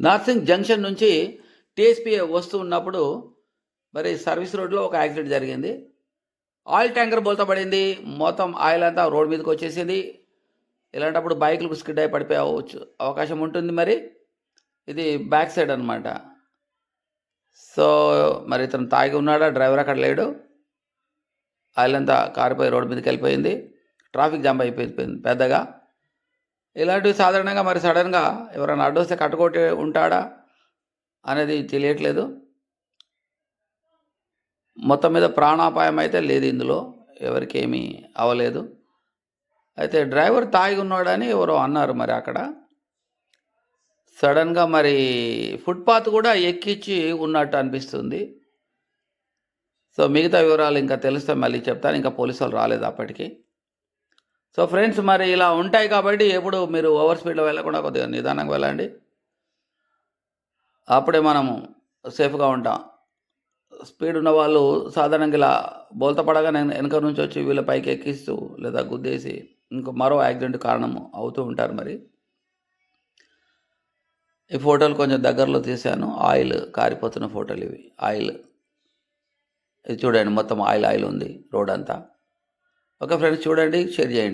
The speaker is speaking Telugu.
నార్సింగ్ జంక్షన్ నుంచి టీఎస్పీ వస్తూ ఉన్నప్పుడు మరి సర్వీస్ రోడ్లో ఒక యాక్సిడెంట్ జరిగింది. ఆయిల్ ట్యాంకర్ బోల్తా పడింది. మొత్తం ఆయిల్ అంతా రోడ్ మీదకి వచ్చేసింది. ఇలాంటప్పుడు బైకులకు స్కిడ్ అయి పడిపోయే అవకాశం ఉంటుంది మరి. ఇది బ్యాక్ సైడ్ అనమాట సో మరి ఇతను తాగి ఉన్నాడా? డ్రైవర్ అక్కడ లేడు. ఆయిల్ అంతా కారిపోయి రోడ్ మీదకి వెళ్ళిపోయింది. ట్రాఫిక్ జామ్ అయిపోయింది పెద్దగా. ఇలాంటివి సాధారణంగా మరి సడన్గా ఎవరైనా అడ్డొస్తే కట్టుకోటి ఉంటాడా అనేది తెలియట్లేదు. మొత్తం మీద ప్రాణాపాయం అయితే లేదు ఇందులో ఎవరికి ఏమీ అవ్వలేదు. అయితే డ్రైవర్ తాగి ఉన్నాడని ఎవరో అన్నారు మరి అక్కడ. సడన్గా మరి ఫుట్పాత్ కూడా ఎక్కించి ఉన్నట్టు అనిపిస్తుంది. సో మిగతా వివరాలు ఇంకా తెలుస్తే మళ్ళీ చెప్తాను. ఇంకా పోలీసు వాళ్ళు రాలేదు అప్పటికి. సో ఫ్రెండ్స్ మరి ఇలా ఉంటాయి కాబట్టి ఎప్పుడు మీరు ఓవర్ స్పీడ్లో వెళ్ళకుండా కొద్దిగా నిదానంగా వెళ్ళండి. అప్పుడే మనము సేఫ్గా ఉంటాం. స్పీడ్ ఉన్న వాళ్ళు సాధారణంగా ఇలా బోల్త పడగా వెనక నుంచి వచ్చి వీళ్ళ పైకి ఎక్కిస్తూ లేదా గుద్దేసి ఇంకో మరో యాక్సిడెంట్ కారణం అవుతూ ఉంటారు మరి. ఈ ఫోటోలు కొంచెం దగ్గరలో తీశాను. ఆయిల్ కారిపోతున్న ఫోటోలు ఇవి. ఆయిల్. ఇది చూడండి మొత్తం ఆయిల్ ఆయిల్ ఉంది రోడ్ అంతా. ఓకే ఫ్రెండ్స్ చూడండి షేర్ చేయండి.